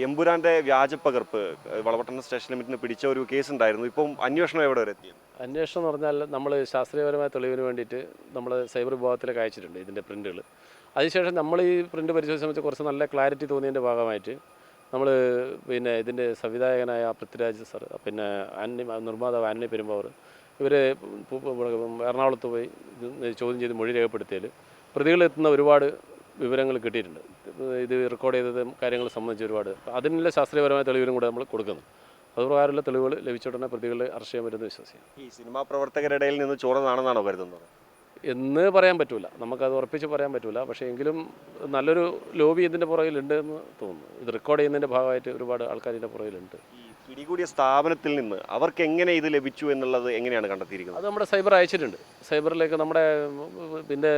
എമ്പുരാന്റെ വ്യാജപ്പകർപ്പ് വളപട്ടണ station ലിമിറ്റിന് പിടിച്ച ഒരു case ഉണ്ടായിരുന്നു ഇപ്പം അന്വേഷണം എവിടെ വരെ എത്തി അന്വേഷണം എന്ന് പറഞ്ഞാൽ നമ്മൾ ശാസ്ത്രീയപരമായ തെളിവിന് വേണ്ടിയിട്ട് നമ്മൾ സൈബർ വിഭാഗത്തിലേക്ക് അയച്ചിട്ടുണ്ട് ഇതിന്റെ പ്രിന്റുകൾ അതിനുശേഷം നമ്മൾ ഈ പ്രിന്റ് പരിശോധിച്ച സമയത്ത് കുറച്ച് നല്ല ക്ലാരിറ്റി തോന്നിയതിന്റെ ഭാഗമായിട്ട് നമ്മൾ പിന്നെ ഇതിന്റെ സംവിധായകനായ പൃഥ്വിരാജ് സർ പിന്നെ ആന്നി നിർമ്മാതാവ് ആന്നി പെരുമ്പാവർ ഇവർ എറണാകുളത്ത് പോയി ചോദ്യം ചെയ്ത് മൊഴി രേഖപ്പെടുത്തിയാൽ പ്രതികളെത്തുന്ന ഒരുപാട് വിവരങ്ങൾ കിട്ടിയിട്ടുണ്ട്. ഇത് റെക്കോർഡ് ചെയ്തത് കാര്യങ്ങൾ സംബന്ധിച്ച് ഒരുപാട്. അതിനുള്ള ശാസ്ത്രീയപരമായ തെളിവിനും കൂടെ നമ്മൾ കൊടുക്കുന്നു. അതുപ്രകാരമുള്ള തെളിവുകൾ ലഭിച്ച ഉടനെ പ്രതികളെ അറസ്റ്റ് ചെയ്യാൻ പറ്റുമെന്ന് വിശ്വസിക്കാം ഈ സിനിമാ പ്രവർത്തകരുടെ നിന്ന് ചോർന്നതാണെന്നാണോ കരുതുന്നത്? എന്ന് പറയാൻ പറ്റില്ല നമുക്കത് ഉറപ്പിച്ച് പറയാൻ പറ്റില്ല പക്ഷേ എങ്കിലും നല്ലൊരു ലോബി ഇതിന്റെ പുറകിലുണ്ട് എന്ന് തോന്നുന്നു. ഇത് റെക്കോർഡ് ചെയ്യുന്നതിന്റെ ഭാഗമായിട്ട് ഒരുപാട് ആൾക്കാർ ഇതിന്റെ പുറകിലുണ്ട്. പിടികൂടിയ സ്ഥാപനത്തിൽ നിന്ന് അവർക്ക് എങ്ങനെ ഇത് ലഭിച്ചു എന്നുള്ളത് എങ്ങനെയാണ് കണ്ടെത്തിയിരിക്കുന്നത്? അത് നമ്മുടെ സൈബർ അയച്ചിട്ടുണ്ട്. സൈബറിലേക്ക് നമ്മുടെ പിന്നെ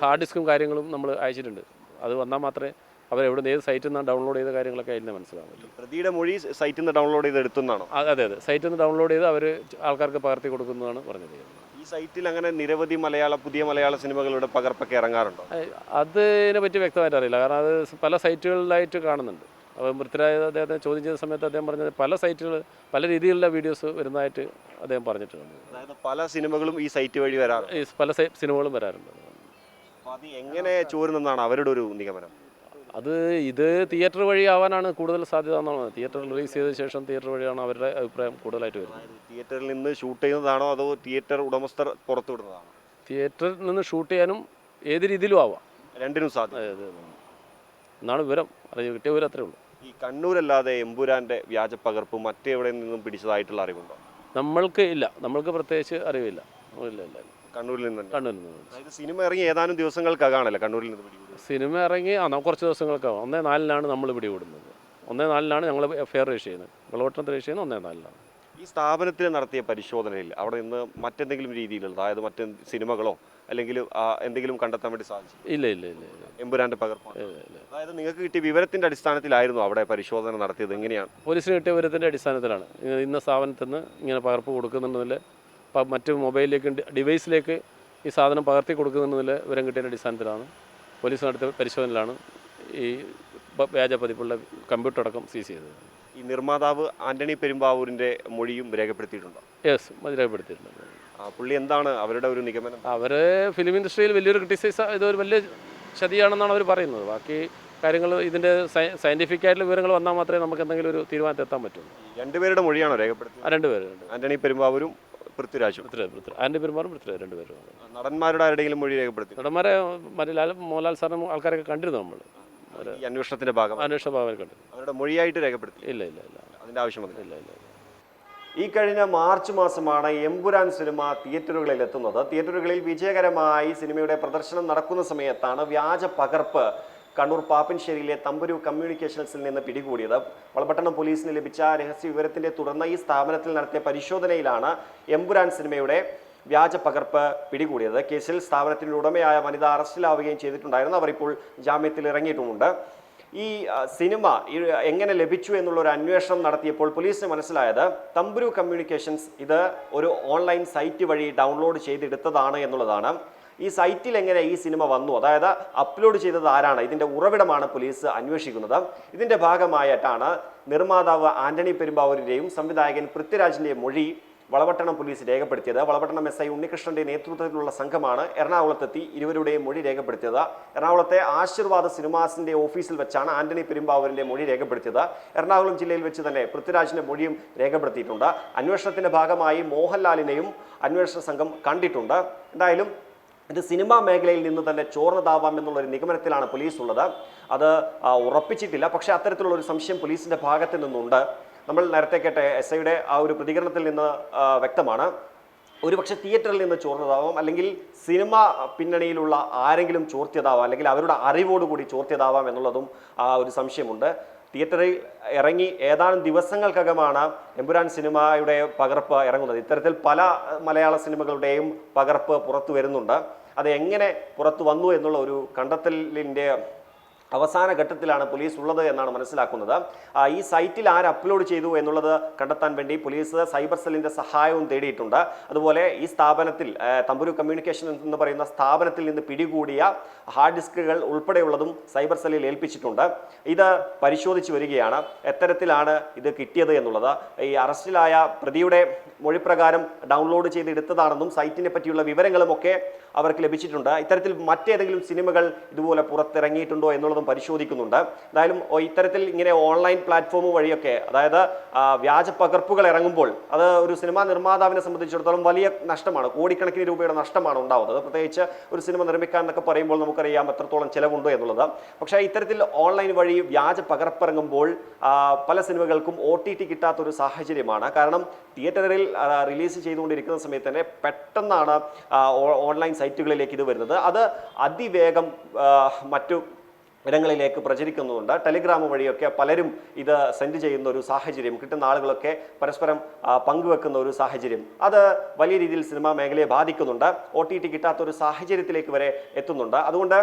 ഹാർഡ് ഡിസ്കും കാര്യങ്ങളും നമ്മൾ അയച്ചിട്ടുണ്ട്. അത് വന്നാൽ മാത്രമേ അവരെവിടെ നിന്ന് ഏത് സൈറ്റിൽ നിന്ന് ഡൗൺലോഡ് ചെയ്ത കാര്യങ്ങളൊക്കെ അതിൽ നിന്ന് മനസ്സിലാവും പ്രതിയുടെ മൊഴി സൈറ്റിൽ നിന്ന് ഡൗൺലോഡ് ചെയ്ത് എടുത്തുന്നാണോ? അതെ അതെ. സൈറ്റിൽ നിന്ന് ഡൗൺലോഡ് ചെയ്ത് അവർ ആൾക്കാർക്ക് പകർത്തി കൊടുക്കുന്നതാണ് പറഞ്ഞത്. ഈ സൈറ്റിൽ അങ്ങനെ നിരവധി മലയാള പുതിയ മലയാള സിനിമകളുടെ പകർപ്പൊക്കെ ഇറങ്ങാറുണ്ടോ? അതിനെ പറ്റി വ്യക്തമായിട്ട് അറിയില്ല. കാരണം അത് പല സൈറ്റുകളിലായിട്ട് കാണുന്നുണ്ട്. അപ്പോൾ പൃഥ്വിരാജ് അദ്ദേഹത്തെ ചോദ്യം ചെയ്ത സമയത്ത് അദ്ദേഹം പറഞ്ഞത് പല സൈറ്റുകൾ പല രീതിയിലുള്ള വീഡിയോസ് വരുന്നതായിട്ട് അദ്ദേഹം പറഞ്ഞിട്ടുണ്ട്. അതായത് പല സിനിമകളും ഈ സൈറ്റ് വഴി വരാറുണ്ട്. പല സിനിമകളും വരാറുണ്ട്. അപ്പോൾ അത് എങ്ങനെ ചോരുന്നെന്നാണ് അവരുടെ ഒരു നിഗമനം? അത് ഇത് തിയേറ്റർ വഴി ആവാനാണ് കൂടുതൽ സാധ്യത എന്നാണ്. തിയേറ്റർ റിലീസ് ചെയ്ത ശേഷം തിയേറ്റർ വഴിയാണ് അവരുടെ അഭിപ്രായം കൂടുതലായിട്ട് വരുന്നത്. തിയേറ്ററിൽ നിന്ന് ഷൂട്ട് ചെയ്യുന്നതാണോ അതോ തിയേറ്റർ ഉടമസ്ഥർ പുറത്തു വിടുന്നതാണോ തിയേറ്ററിൽ നിന്ന് ഷൂട്ട് ചെയ്യാനും ഏത് രീതിയിലും ആവാം. രണ്ടിനും സാധ്യത. എന്നാണ് വിവരം. അറിയ കിട്ടിയ വിവരം അത്രേ ഉള്ളൂ. ഈ കണ്ണൂരല്ലാതെ എമ്പുരാന്റെ വ്യാജ പകർപ്പ് മറ്റെവിടെ നിന്നും പിടിച്ചതായിട്ടുള്ള അറിവുണ്ടോ? നമ്മൾക്ക് ഇല്ല. നമ്മൾക്ക് പ്രത്യേകിച്ച് അറിവില്ല. ഇല്ല ഇല്ല. കണ്ണൂരിൽ നിന്ന് കണ്ണൂരിൽ നിന്ന്. അതായത് സിനിമ ഇറങ്ങി ഏതാനും ദിവസങ്ങൾക്കകാണല്ലോ കണ്ണൂരിൽ നിന്ന് സിനിമ ഇറങ്ങി ആ നമുക്ക് കുറച്ച് ദിവസങ്ങൾക്കാവും ഒന്നേ നാലിനാണ് നമ്മൾ പിടികൂടുന്നത്. ഒന്നേ നാലിനാണ് ഞങ്ങൾ എഫ് ഐ ആർ രജിസ്റ്റർ ചെയ്യുന്നത്. വെള്ളവട്ടത്തിൽ രജിസ്റ്റർ ചെയ്യുന്നത് ഒന്നേ നാലിലാണ് ഈ സ്ഥാപനത്തിൽ നടത്തിയ പരിശോധനയിൽ അവിടെ നിന്ന് മറ്റെന്തെങ്കിലും രീതിയിലുള്ള അതായത് മറ്റ് സിനിമകളോ അല്ലെങ്കിൽ എന്തെങ്കിലും കണ്ടെത്താൻ വേണ്ടി സാധിച്ചു? ഇല്ല ഇല്ല ഇല്ല എമ്പുരാന്റെ പകർപ്പ് അതായത് നിങ്ങൾക്ക് കിട്ടിയ വിവരത്തിന്റെ അടിസ്ഥാനത്തിലായിരുന്നു അവിടെ പരിശോധന നടത്തിയത്. എങ്ങനെയാണ്? പോലീസിന് കിട്ടിയ വിവരത്തിന്റെ അടിസ്ഥാനത്തിലാണ്. ഇന്ന സ്ഥാപനത്തിൽ നിന്ന് ഇങ്ങനെ പകർപ്പ് കൊടുക്കുന്നുണ്ടെന്നില്ല. മറ്റ് മൊബൈലിലേക്ക് ഡിവൈസിലേക്ക് ഈ സാധനം പകർത്തി കൊടുക്കുന്നതിൽ വിവരം കിട്ടിയതിന്റെ അടിസ്ഥാനത്തിലാണ്. പോലീസ് നടത്തിയ പരിശോധനയിലാണ് ഈ വ്യാജ പതിപ്പുള്ള കമ്പ്യൂട്ടർ അടക്കം സീസ് ചെയ്തത്. ഈ നിർമ്മാതാവ് ആന്റണി പെരുമ്പാവൂരിന്റെ മൊഴിയും രേഖപ്പെടുത്തിയിട്ടുണ്ടോ? യെസ് രേഖപ്പെടുത്തിയിട്ടുണ്ട്. ആ, പുള്ളി എന്താണ് അവരുടെ ഒരു നിഗമനം? അവർ ഫിലിം ഇൻഡസ്ട്രിയിൽ വലിയൊരു ക്രിട്ടിസൈസ് ഇതൊരു വലിയ ശതിയാണെന്നാണ് അവർ പറയുന്നത്. ബാക്കി കാര്യങ്ങൾ ഇതിന്റെ സയന്റിഫിക് ആയിട്ടുള്ള വിവരങ്ങൾ വന്നാൽ മാത്രമേ നമുക്ക് എന്തെങ്കിലും ഒരു തീരുമാനത്തെത്താൻ പറ്റുള്ളൂ. രണ്ടുപേരുടെ മൊഴിയാണോ രേഖപ്പെടുത്തുന്നത് രണ്ടുപേരുണ്ട് ആന്റണി പെരുമ്പാവൂരും പൃഥ്വിരാജും. പൃഥ്വിരാജ് ആന്റെ പെരുമാറും പൃഥ്വിരാജ് രണ്ടുപേരും നടന്മാരുടെ ആരുടെയെങ്കിലും മൊഴി രേഖപ്പെടുത്തി. നടന്മാരെ മറ്റേ ലാൽ മോഹൻലാൽ സാറിന് ആൾക്കാരൊക്കെ കണ്ടിരുന്നു നമ്മൾ ഈ അന്വേഷണത്തിന്റെ ഭാഗം അന്വേഷണ ഭാഗം കണ്ടിരുന്നു. അവരുടെ മൊഴിയായിട്ട് രേഖപ്പെടുത്തി. ഇല്ല ഇല്ല ഇല്ല. അതിന്റെ ആവശ്യം വന്നില്ല ഇല്ല ഇല്ല. ഈ കഴിഞ്ഞ മാർച്ച് മാസമാണ് എമ്പുരാൻ സിനിമ തിയേറ്ററുകളിൽ എത്തുന്നത്. തിയേറ്ററുകളിൽ വിജയകരമായി സിനിമയുടെ പ്രദർശനം നടക്കുന്ന സമയത്താണ് വ്യാജ പകർപ്പ് കണ്ണൂർ പാപ്പൻശ്ശേരിയിലെ തമ്പുരു കമ്മ്യൂണിക്കേഷൻസിൽ നിന്ന് പിടികൂടിയത്. വളപട്ടണം പോലീസിന് ലഭിച്ച രഹസ്യ വിവരത്തിന്റെ തുടർന്ന് ഈ സ്ഥാപനത്തിൽ നടത്തിയ പരിശോധനയിലാണ് എമ്പുരാൻ സിനിമയുടെ വ്യാജ പകർപ്പ് പിടികൂടിയത്. കേസിൽ സ്ഥാപനത്തിന്റെ ഉടമയായ വനിത അറസ്റ്റിലാവുകയും ചെയ്തിട്ടുണ്ടായിരുന്നു. അവർ ഇപ്പോൾ ജാമ്യത്തിൽ ഇറങ്ങിയിട്ടുമുണ്ട്. ഈ സിനിമ എങ്ങനെ ലഭിച്ചു എന്നുള്ള ഒരു അന്വേഷണം നടത്തിയപ്പോൾ പോലീസിന് മനസ്സിലായത് തമ്പുരു കമ്മ്യൂണിക്കേഷൻസ് ഇത് ഒരു ഓൺലൈൻ സൈറ്റ് വഴി ഡൗൺലോഡ് ചെയ്തെടുത്തതാണ് എന്നുള്ളതാണ്. ഈ സൈറ്റിൽ എങ്ങനെ ഈ സിനിമ വന്നു? അതായത് അപ്ലോഡ് ചെയ്തത് ആരാണ്? ഇതിന്റെ ഉറവിടമാണ് പോലീസ് അന്വേഷിക്കുന്നത്. ഇതിന്റെ ഭാഗമായിട്ടാണ് നിർമ്മാതാവ് ആന്റണി പെരുമ്പാവൂരിന്റെയും സംവിധായകൻ പൃഥ്വിരാജിന്റെയും മൊഴി വളപട്ടണം പോലീസ് രേഖപ്പെടുത്തിയത്. വളപട്ടണം എസ് ഐ ഉണ്ണികൃഷ്ണന്റെ നേതൃത്വത്തിലുള്ള സംഘമാണ് എറണാകുളത്തെത്തി ഇരുവരുടെയും മൊഴി രേഖപ്പെടുത്തിയത്. എറണാകുളത്തെ ആശീർവാദ സിനിമാസിന്റെ ഓഫീസിൽ വെച്ചാണ് ആന്റണി പെരുമ്പാവൂരിന്റെ മൊഴി രേഖപ്പെടുത്തിയത്. എറണാകുളം ജില്ലയിൽ വെച്ച് തന്നെ പൃഥ്വിരാജിന്റെ മൊഴിയും രേഖപ്പെടുത്തിയിട്ടുണ്ട്. അന്വേഷണത്തിന്റെ ഭാഗമായി മോഹൻലാലിനെയും അന്വേഷണ സംഘം കണ്ടിട്ടുണ്ട്. എന്തായാലും ഇത് സിനിമാ മേഖലയിൽ നിന്ന് തന്നെ ചോർന്നതാവാം എന്നുള്ള ഒരു നിഗമനത്തിലാണ് പോലീസ് ഉള്ളത് അത് ഉറപ്പിച്ചിട്ടില്ല. പക്ഷേ അത്തരത്തിലുള്ള ഒരു സംശയം പോലീസിന്റെ ഭാഗത്ത് നിന്നുണ്ട്. നമ്മൾ നേരത്തെ കേട്ട എസ് ഐയുടെ ആ ഒരു പ്രതികരണത്തിൽ നിന്ന് വ്യക്തമാണ്. ഒരുപക്ഷെ തിയേറ്ററിൽ നിന്ന് ചോർന്നതാവാം. അല്ലെങ്കിൽ സിനിമ പിന്നണിയിലുള്ള ആരെങ്കിലും ചോർത്തിയതാവാം. അല്ലെങ്കിൽ അവരുടെ അറിവോടുകൂടി ചോർത്തിയതാവാം എന്നുള്ളതും ആ ഒരു സംശയമുണ്ട്. തിയേറ്ററിൽ ഇറങ്ങി ഏതാനും ദിവസങ്ങൾക്കകമാണ് എമ്പുരാൻ സിനിമയുടെ പകർപ്പ് ഇറങ്ങുന്നത്. ഇത്തരത്തിൽ പല മലയാള സിനിമകളുടെയും പകർപ്പ് പുറത്തു വരുന്നുണ്ട്. അത് എങ്ങനെ പുറത്തു വന്നു എന്നുള്ള ഒരു കണ്ടെത്തലിന്റെ അവസാന ഘട്ടത്തിലാണ് പോലീസ് ഉള്ളത് എന്നാണ് മനസ്സിലാക്കുന്നത്. ഈ സൈറ്റിൽ ആര് അപ്ലോഡ് ചെയ്തു എന്നുള്ളത് കണ്ടെത്താൻ വേണ്ടി പോലീസ് സൈബർ സെല്ലിന്റെ സഹായവും തേടിയിട്ടുണ്ട്. അതുപോലെ ഈ സ്ഥാപനത്തിൽ തമ്പുരു കമ്മ്യൂണിക്കേഷൻ എന്ന് പറയുന്ന സ്ഥാപനത്തിൽ നിന്ന് പിടികൂടിയ ഹാർഡ് ഡിസ്കുകൾ ഉൾപ്പെടെയുള്ളതും സൈബർ സെല്ലിൽ ഏൽപ്പിച്ചിട്ടുണ്ട്. ഇത് പരിശോധിച്ച് വരികയാണ്. എത്തരത്തിലാണ് ഇത് കിട്ടിയത് എന്നുള്ളത്. ഈ അറസ്റ്റിലായ പ്രതിയുടെ മൊഴിപ്രകാരം ഡൗൺലോഡ് ചെയ്ത് എടുത്തതാണെന്നും സൈറ്റിനെ പറ്റിയുള്ള വിവരങ്ങളും ഒക്കെ അവർക്ക് ലഭിച്ചിട്ടുണ്ട്. ഇത്തരത്തിൽ മറ്റേതെങ്കിലും സിനിമകൾ ഇതുപോലെ പുറത്തിറങ്ങിയിട്ടുണ്ടോ എന്നുള്ളതും പരിശോധിക്കുന്നുണ്ട്. എന്തായാലും ഇത്തരത്തിൽ ഇങ്ങനെ ഓൺലൈൻ പ്ലാറ്റ്ഫോം വഴിയൊക്കെ അതായത് വ്യാജ പകർപ്പുകൾ ഇറങ്ങുമ്പോൾ അത് ഒരു സിനിമാ നിർമ്മാതാവിനെ സംബന്ധിച്ചിടത്തോളം വലിയ നഷ്ടമാണ്. കോടിക്കണക്കിന് രൂപയുടെ നഷ്ടമാണ് ഉണ്ടാവുന്നത്. പ്രത്യേകിച്ച് ഒരു സിനിമ നിർമ്മിക്കാൻ എന്നൊക്കെ പറയുമ്പോൾ നമുക്കറിയാം എത്രത്തോളം ചിലവുണ്ടോ എന്നുള്ളത്. പക്ഷേ ഇത്തരത്തിൽ ഓൺലൈൻ വഴി വ്യാജ പകർപ്പിറങ്ങുമ്പോൾ ഇറങ്ങുമ്പോൾ പല സിനിമകൾക്കും ഒ ടി ടി കിട്ടാത്ത ഒരു സാഹചര്യമാണ്. കാരണം തിയേറ്ററിൽ റിലീസ് ചെയ്തുകൊണ്ടിരിക്കുന്ന സമയത്ത് തന്നെ പെട്ടെന്നാണ് ഓൺലൈൻ സൈറ്റുകളിലേക്ക് ഇത് വരുന്നത്. അത് അതിവേഗം മറ്റു ഇടങ്ങളിലേക്ക് പ്രചരിക്കുന്നുണ്ട്. ടെലിഗ്രാം വഴിയൊക്കെ പലരും ഇത് സെൻഡ് ചെയ്യുന്ന ഒരു സാഹചര്യം കിട്ടുന്ന ആളുകളൊക്കെ പരസ്പരം പങ്കുവെക്കുന്ന ഒരു സാഹചര്യം. അത് വലിയ രീതിയിൽ സിനിമാ മേഖലയെ ബാധിക്കുന്നുണ്ട്. ഒ ടി ടി കിട്ടാത്ത ഒരു സാഹചര്യത്തിലേക്ക് വരെ എത്തുന്നുണ്ട്. അതുകൊണ്ട്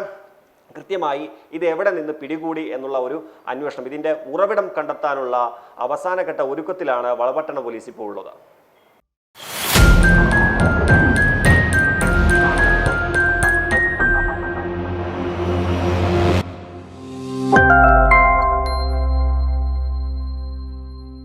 കൃത്യമായി ഇത് എവിടെ നിന്ന് പിടികൂടി എന്നുള്ള ഒരു അന്വേഷണം ഇതിന്റെ ഉറവിടം കണ്ടെത്താനുള്ള അവസാനഘട്ട ഒരുക്കത്തിലാണ് വളപട്ടണ പോലീസ് ഇപ്പോൾ ഉള്ളത്.